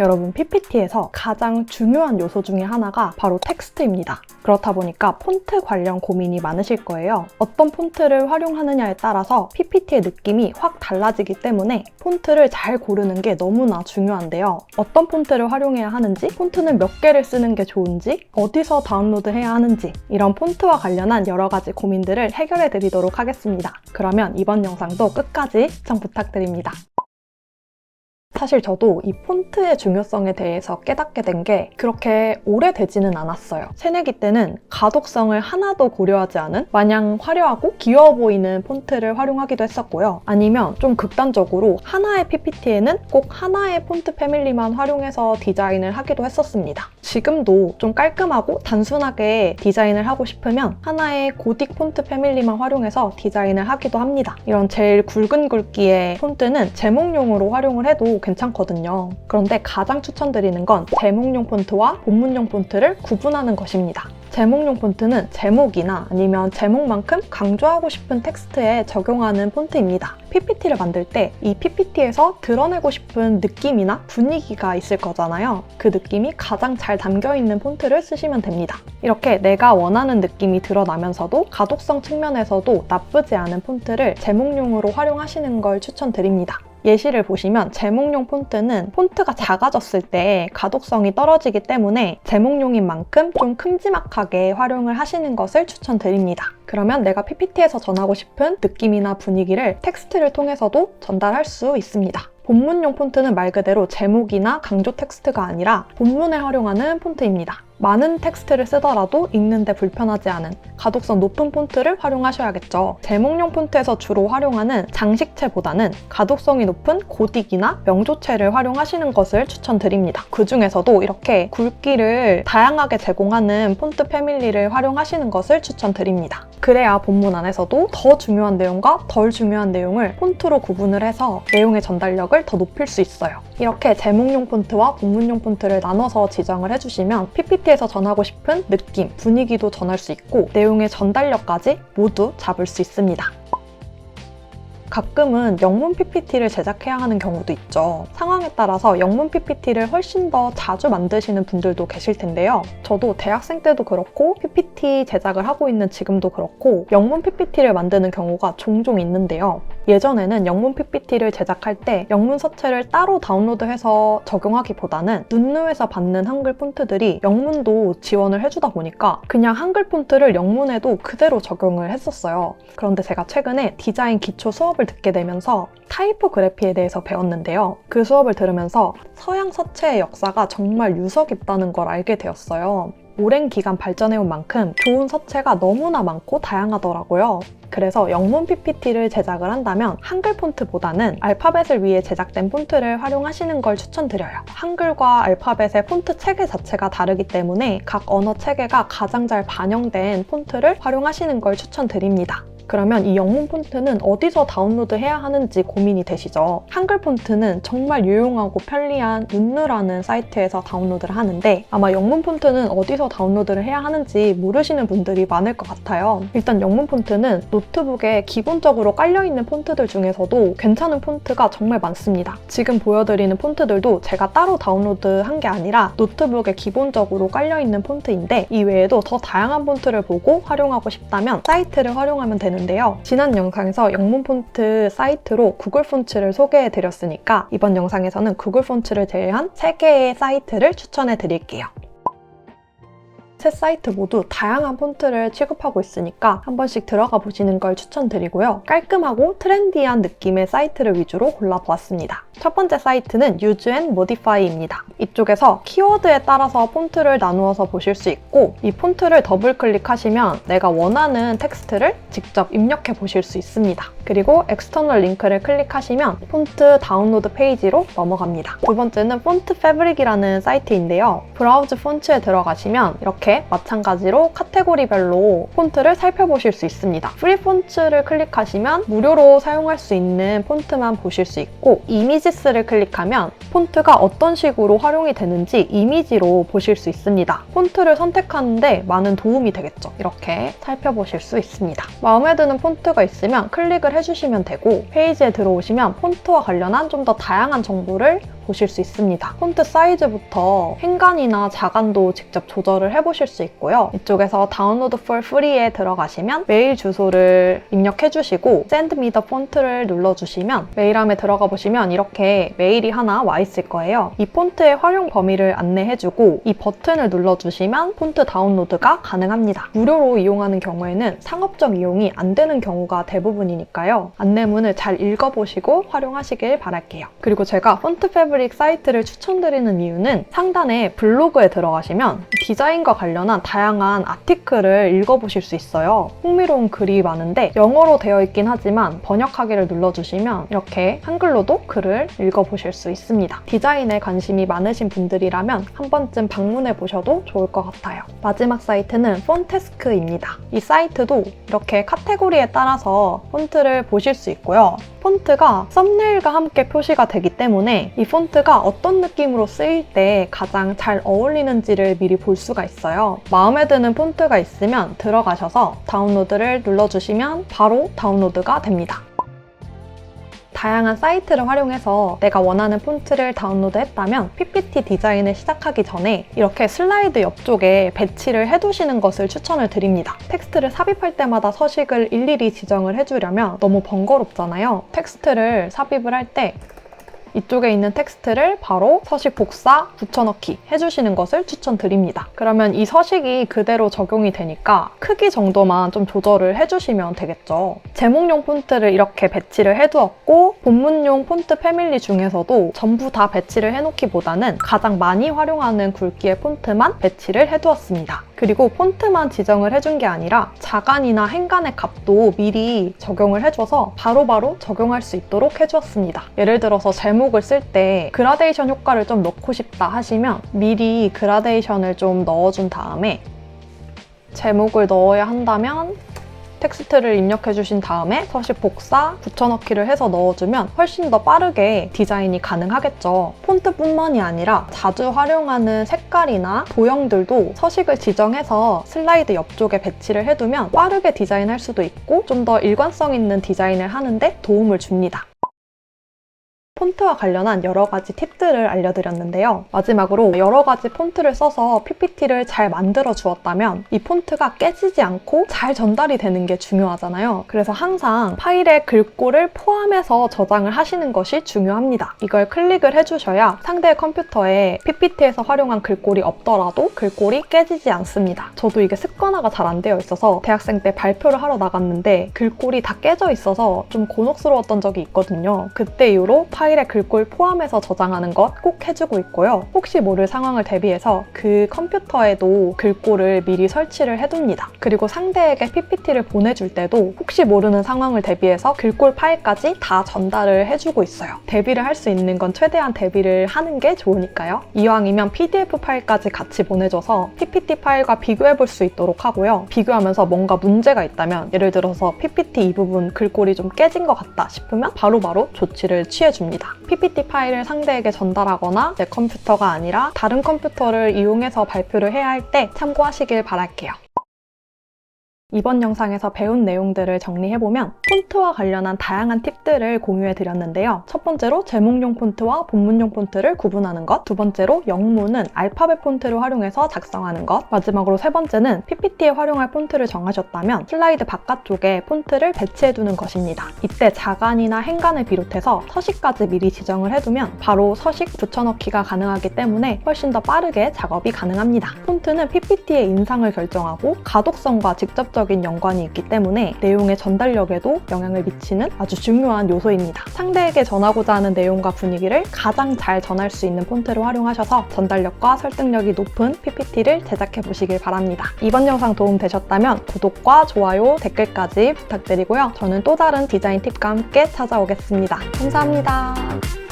여러분 PPT에서 가장 중요한 요소 중에 하나가 바로 텍스트입니다. 그렇다 보니까 폰트 관련 고민이 많으실 거예요. 어떤 폰트를 활용하느냐에 따라서 PPT의 느낌이 확 달라지기 때문에 폰트를 잘 고르는 게 너무나 중요한데요. 어떤 폰트를 활용해야 하는지, 폰트는 몇 개를 쓰는 게 좋은지, 어디서 다운로드해야 하는지 이런 폰트와 관련한 여러 가지 고민들을 해결해 드리도록 하겠습니다. 그러면 이번 영상도 끝까지 시청 부탁드립니다. 사실 저도 이 폰트의 중요성에 대해서 깨닫게 된 게 그렇게 오래되지는 않았어요. 새내기 때는 가독성을 하나도 고려하지 않은 마냥 화려하고 귀여워 보이는 폰트를 활용하기도 했었고요. 아니면 좀 극단적으로 하나의 PPT에는 꼭 하나의 폰트 패밀리만 활용해서 디자인을 하기도 했었습니다. 지금도 좀 깔끔하고 단순하게 디자인을 하고 싶으면 하나의 고딕 폰트 패밀리만 활용해서 디자인을 하기도 합니다. 이런 제일 굵은 굵기의 폰트는 제목용으로 활용을 해도 괜찮거든요. 그런데 가장 추천드리는 건 제목용 폰트와 본문용 폰트를 구분하는 것입니다. 제목용 폰트는 제목이나 아니면 제목만큼 강조하고 싶은 텍스트에 적용하는 폰트입니다. PPT를 만들 때 이 PPT에서 드러내고 싶은 느낌이나 분위기가 있을 거잖아요. 그 느낌이 가장 잘 담겨 있는 폰트를 쓰시면 됩니다. 이렇게 내가 원하는 느낌이 드러나면서도 가독성 측면에서도 나쁘지 않은 폰트를 제목용으로 활용하시는 걸 추천드립니다. 예시를 보시면 제목용 폰트는 폰트가 작아졌을 때 가독성이 떨어지기 때문에 제목용인 만큼 좀 큼지막하게 활용을 하시는 것을 추천드립니다. 그러면 내가 PPT에서 전하고 싶은 느낌이나 분위기를 텍스트를 통해서도 전달할 수 있습니다. 본문용 폰트는 말 그대로 제목이나 강조 텍스트가 아니라 본문에 활용하는 폰트입니다. 많은 텍스트를 쓰더라도 읽는데 불편하지 않은 가독성 높은 폰트를 활용하셔야겠죠. 제목용 폰트에서 주로 활용하는 장식체보다는 가독성이 높은 고딕이나 명조체를 활용하시는 것을 추천드립니다. 그 중에서도 이렇게 굵기를 다양하게 제공하는 폰트 패밀리를 활용하시는 것을 추천드립니다. 그래야 본문 안에서도 더 중요한 내용과 덜 중요한 내용을 폰트로 구분을 해서 내용의 전달력을 더 높일 수 있어요. 이렇게 제목용 폰트와 본문용 폰트를 나눠서 지정을 해주시면 PPT에서 전하고 싶은 느낌, 분위기도 전할 수 있고 내용의 전달력까지 모두 잡을 수 있습니다. 가끔은 영문 PPT를 제작해야 하는 경우도 있죠. 상황에 따라서 영문 PPT를 훨씬 더 자주 만드시는 분들도 계실 텐데요. 저도 대학생 때도 그렇고 PPT 제작을 하고 있는 지금도 그렇고 영문 PPT를 만드는 경우가 종종 있는데요. 예전에는 영문 PPT를 제작할 때 영문 서체를 따로 다운로드해서 적용하기보다는 눈누에서 받는 한글 폰트들이 영문도 지원을 해주다 보니까 그냥 한글 폰트를 영문에도 그대로 적용을 했었어요. 그런데 제가 최근에 디자인 기초 수업을 듣게 되면서 타이포그래피에 대해서 배웠는데요. 그 수업을 들으면서 서양 서체의 역사가 정말 유서 깊다는 걸 알게 되었어요. 오랜 기간 발전해온 만큼 좋은 서체가 너무나 많고 다양하더라고요. 그래서 영문 PPT를 제작을 한다면 한글 폰트보다는 알파벳을 위해 제작된 폰트를 활용하시는 걸 추천드려요. 한글과 알파벳의 폰트 체계 자체가 다르기 때문에 각 언어 체계가 가장 잘 반영된 폰트를 활용하시는 걸 추천드립니다. 그러면 이 영문 폰트는 어디서 다운로드 해야 하는지 고민이 되시죠? 한글 폰트는 정말 유용하고 편리한 눈누라는 사이트에서 다운로드를 하는데 아마 영문 폰트는 어디서 다운로드를 해야 하는지 모르시는 분들이 많을 것 같아요. 일단 영문 폰트는 노트북에 기본적으로 깔려있는 폰트들 중에서도 괜찮은 폰트가 정말 많습니다. 지금 보여드리는 폰트들도 제가 따로 다운로드 한 게 아니라 노트북에 기본적으로 깔려있는 폰트인데 이 외에도 더 다양한 폰트를 보고 활용하고 싶다면 사이트를 활용하면 되는 되는데요. 지난 영상에서 영문 폰트 사이트로 구글 폰츠를 소개해 드렸으니까 이번 영상에서는 구글 폰츠를 제외한 3개의 사이트를 추천해 드릴게요. 세 사이트 모두 다양한 폰트를 취급하고 있으니까 한 번씩 들어가 보시는 걸 추천드리고요. 깔끔하고 트렌디한 느낌의 사이트를 위주로 골라보았습니다. 첫 번째 사이트는 Use and Modify입니다. 이쪽에서 키워드에 따라서 폰트를 나누어서 보실 수 있고 이 폰트를 더블 클릭하시면 내가 원하는 텍스트를 직접 입력해 보실 수 있습니다. 그리고 엑스터널 링크를 클릭하시면 폰트 다운로드 페이지로 넘어갑니다. 두 번째는 폰트 패브릭이라는 사이트인데요. 브라우즈 폰트에 들어가시면 이렇게 마찬가지로 카테고리별로 폰트를 살펴보실 수 있습니다. 프리 폰트를 클릭하시면 무료로 사용할 수 있는 폰트만 보실 수 있고 이미지스를 클릭하면 폰트가 어떤 식으로 활용이 되는지 이미지로 보실 수 있습니다. 폰트를 선택하는데 많은 도움이 되겠죠. 이렇게 살펴보실 수 있습니다. 마음에 드는 폰트가 있으면 클릭을 해주시면 되고 페이지에 들어오시면 폰트와 관련한 좀 더 다양한 정보를 보실 수 있습니다. 폰트 사이즈부터 행간이나 자간도 직접 조절을 해보실 수 있고요. 이쪽에서 다운로드 for free에 들어가시면 메일 주소를 입력해주시고 send me the 폰트를 눌러주시면 메일함에 들어가 보시면 이렇게 메일이 하나 와 있을 거예요. 이 폰트의 활용 범위를 안내해주고 이 버튼을 눌러주시면 폰트 다운로드가 가능합니다. 무료로 이용하는 경우에는 상업적 이용이 안 되는 경우가 대부분이니까요. 안내문을 잘 읽어보시고 활용하시길 바랄게요. 그리고 제가 폰트 패브릭 사이트를 추천드리는 이유는 상단에 블로그에 들어가시면 디자인과 관련한 다양한 아티클을 읽어보실 수 있어요. 흥미로운 글이 많은데 영어로 되어 있긴 하지만 번역하기를 눌러주시면 이렇게 한글로도 글을 읽어보실 수 있습니다. 디자인에 관심이 많으신 분들이라면 한 번쯤 방문해 보셔도 좋을 것 같아요. 마지막 사이트는 폰테스크입니다. 이 사이트도 이렇게 카테고리에 따라서 폰트를 보실 수 있고요. 폰트가 썸네일과 함께 표시가 되기 때문에 이 폰트 가 어떤 느낌으로 쓰일 때 가장 잘 어울리는지를 미리 볼 수가 있어요. 마음에 드는 폰트가 있으면 들어가셔서 다운로드를 눌러주시면 바로 다운로드가 됩니다. 다양한 사이트를 활용해서 내가 원하는 폰트를 다운로드했다면 PPT 디자인을 시작하기 전에 이렇게 슬라이드 옆쪽에 배치를 해두시는 것을 추천을 드립니다. 텍스트를 삽입할 때마다 서식을 일일이 지정을 해주려면 너무 번거롭잖아요. 텍스트를 삽입을 할때 이쪽에 있는 텍스트를 바로 서식 복사, 붙여넣기 해주시는 것을 추천드립니다. 그러면 이 서식이 그대로 적용이 되니까 크기 정도만 좀 조절을 해주시면 되겠죠. 제목용 폰트를 이렇게 배치를 해두었고 본문용 폰트 패밀리 중에서도 전부 다 배치를 해놓기보다는 가장 많이 활용하는 굵기의 폰트만 배치를 해두었습니다. 그리고 폰트만 지정을 해준 게 아니라 자간이나 행간의 값도 미리 적용을 해줘서 바로바로 적용할 수 있도록 해주었습니다. 예를 들어서 제목을 쓸 때 그라데이션 효과를 좀 넣고 싶다 하시면 미리 그라데이션을 좀 넣어준 다음에 제목을 넣어야 한다면 텍스트를 입력해 주신 다음에 서식 복사, 붙여넣기를 해서 넣어주면 훨씬 더 빠르게 디자인이 가능하겠죠. 폰트뿐만이 아니라 자주 활용하는 색깔이나 도형들도 서식을 지정해서 슬라이드 옆쪽에 배치를 해두면 빠르게 디자인할 수도 있고 좀 더 일관성 있는 디자인을 하는데 도움을 줍니다. 폰트와 관련한 여러 가지 팁들을 알려드렸는데요. 마지막으로 여러 가지 폰트를 써서 PPT를 잘 만들어 주었다면 이 폰트가 깨지지 않고 잘 전달이 되는 게 중요하잖아요. 그래서 항상 파일에 글꼴을 포함해서 저장을 하시는 것이 중요합니다. 이걸 클릭을 해주셔야 상대의 컴퓨터에 PPT에서 활용한 글꼴이 없더라도 글꼴이 깨지지 않습니다. 저도 이게 습관화가 잘 안 되어 있어서 대학생 때 발표를 하러 나갔는데 글꼴이 다 깨져 있어서 좀 곤혹스러웠던 적이 있거든요. 그때 이후로 파일 에 글꼴 포함해서 저장하는 것 꼭 해주고 있고요. 혹시 모를 상황을 대비해서 그 컴퓨터에도 글꼴을 미리 설치를 해둡니다. 그리고 상대에게 PPT를 보내줄 때도 혹시 모르는 상황을 대비해서 글꼴 파일까지 다 전달을 해주고 있어요. 대비를 할 수 있는 건 최대한 대비를 하는 게 좋으니까요. 이왕이면 PDF 파일까지 같이 보내줘서 PPT 파일과 비교해 볼 수 있도록 하고요. 비교하면서 뭔가 문제가 있다면 예를 들어서 PPT 이 부분 글꼴이 좀 깨진 것 같다 싶으면 바로바로 조치를 취해줍니다. PPT 파일을 상대에게 전달하거나 내 컴퓨터가 아니라 다른 컴퓨터를 이용해서 발표를 해야 할 때 참고하시길 바랄게요. 이번 영상에서 배운 내용들을 정리해보면 폰트와 관련한 다양한 팁들을 공유해드렸는데요. 첫 번째로 제목용 폰트와 본문용 폰트를 구분하는 것, 두 번째로 영문은 알파벳 폰트를 활용해서 작성하는 것, 마지막으로 세 번째는 PPT에 활용할 폰트를 정하셨다면 슬라이드 바깥쪽에 폰트를 배치해두는 것입니다. 이때 자간이나 행간을 비롯해서 서식까지 미리 지정을 해두면 바로 서식 붙여넣기가 가능하기 때문에 훨씬 더 빠르게 작업이 가능합니다. 폰트는 PPT의 인상을 결정하고 가독성과 직접적인 연관이 있기 때문에 내용의 전달력에도 영향을 미치는 아주 중요한 요소입니다. 상대에게 전하고자 하는 내용과 분위기를 가장 잘 전할 수 있는 폰트를 활용하셔서 전달력과 설득력이 높은 PPT를 제작해 보시길 바랍니다. 이번 영상 도움 되셨다면 구독과 좋아요, 댓글까지 부탁드리고요. 저는 또 다른 디자인 팁과 함께 찾아오겠습니다. 감사합니다.